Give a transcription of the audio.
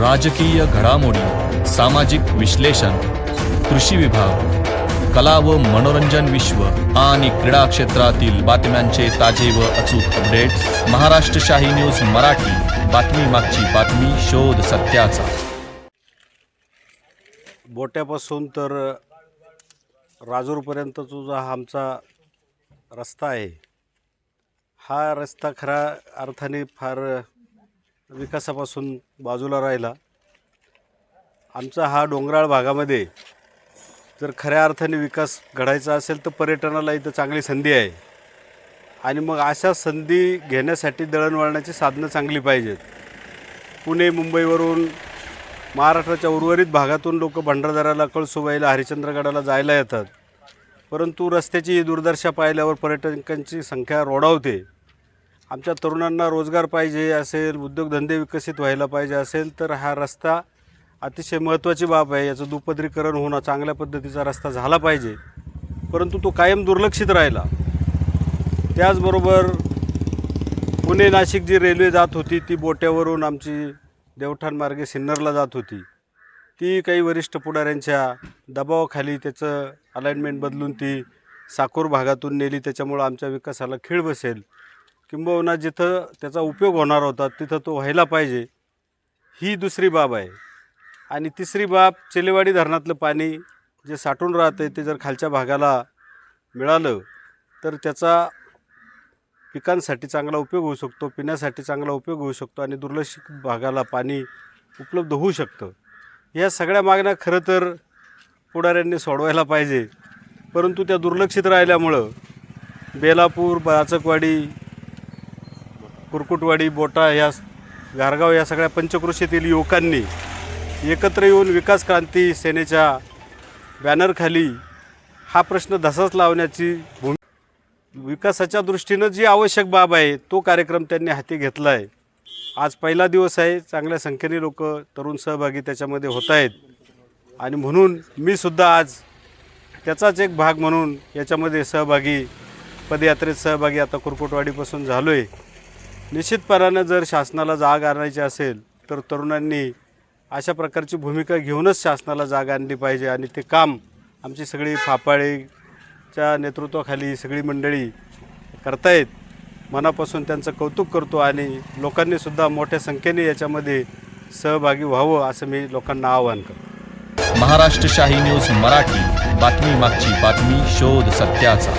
राजकीय घडामोडी सामाजिक विश्लेषण कृषी विभाग कला व मनोरंजन विश्व आणि क्रीडा क्षेत्रातील बातम्यांचे ताजे व अचूक अपडेट महाराष्ट्र शाही न्यूज मराठी बातमी मागची बातमी शोध सत्याचा. बोट्यापासून तर राजूरपर्यंतचा जो हा आमचा रस्ता आहे हा रस्ता खरा अर्थाने फार विकासापासून बाजूला राहिला. आमचा हा डोंगराळ भागामध्ये जर खऱ्या अर्थाने विकास घडायचा असेल तर पर्यटनाला इथं चांगली संधी आहे. आणि मग अशा संधी घेण्यासाठी दळणवळणाची साधनं चांगली पाहिजेत. पुणे मुंबईवरून महाराष्ट्राच्या उर्वरित भागातून लोक भंडारदऱ्याला कळसुबाईला हरिश्चंद्रगडाला जायला येतात. परंतु रस्त्याची दुर्दर्शा दुर्दशा पाहिल्यावर पर्यटकांची संख्या रोडावते. आमच्या तरुणांना रोजगार पाहिजे असेल उद्योगधंदे विकसित व्हायला पाहिजे असेल तर हा रस्ता अतिशय महत्त्वाची बाब आहे. याचं दुपदरीकरण होणं चांगल्या पद्धतीचा रस्ता झाला पाहिजे. परंतु तो कायम दुर्लक्षित राहिला. त्याचबरोबर पुणे नाशिक जी रेल्वे जात होती ती बोट्यावरून आमची देवठाण मार्गे सिन्नरला जात होती. ती काही वरिष्ठ पुढाऱ्यांच्या दबावाखाली त्याचं अलाइनमेंट बदलून ती साकूर भागातून नेली. त्याच्यामुळं आमच्या विकासाला खीळ बसेल. किंबहुना जिथं त्याचा उपयोग होणार होता तिथं तो व्हायला पाहिजे. ही दुसरी बाब आहे. आणि तिसरी बाब चेलेवाडी धरणातलं पाणी जे साठून राहतं ते जर खालच्या भागाला मिळालं तर त्याचा पिकांसाठी चांगला उपयोग होऊ शकतो पिण्यासाठी चांगला उपयोग होऊ शकतो आणि दुर्लक्षित भागाला पाणी उपलब्ध होऊ शकतं. या सगळ्या मागण्या खरं तर पुढाऱ्यांनी सोडवायला पाहिजे. परंतु त्या दुर्लक्षित राहिल्यामुळं बेलापूर बाचकवाडी कुरकुटवाडी बोटा या गारगाव या सगळ्या पंचकृषीतील युवकांनी एकत्र येऊन विकास क्रांती सेनेच्या बॅनरखाली हा प्रश्न धसाच लावण्याची भूमी विकासाच्या दृष्टीनं जी आवश्यक बाब आहे तो कार्यक्रम त्यांनी हाती घेतला आहे आज पहिला दिवस आहे चांगल्या संख्येने लोक तरुण सहभागी त्याच्यामध्ये होत आहेत. आणि म्हणून मी सुद्धा आज त्याचाच एक भाग म्हणून याच्यामध्ये सहभागी पदयात्रेत सहभागी आता कुरकुटवाडीपासून झालो आहे निश्चितपणानं जर शासनाला जाग आणायची असेल तर तरुणांनी अशा प्रकारची भूमिका घेऊनच शासनाला जाग आणली पाहिजे आणि ते काम आमची सगळी फापाळेच्या नेतृत्वाखाली सगळी मंडळी करतायत. मनापासून त्यांचं कौतुक करतो आणि लोकांनीसुद्धा मोठ्या संख्येने याच्यामध्ये सहभागी व्हावं असं मी लोकांना आवाहन करतो. महाराष्ट्र शाही न्यूज मराठी. बातमी मागची बातमी शोध सत्याचा.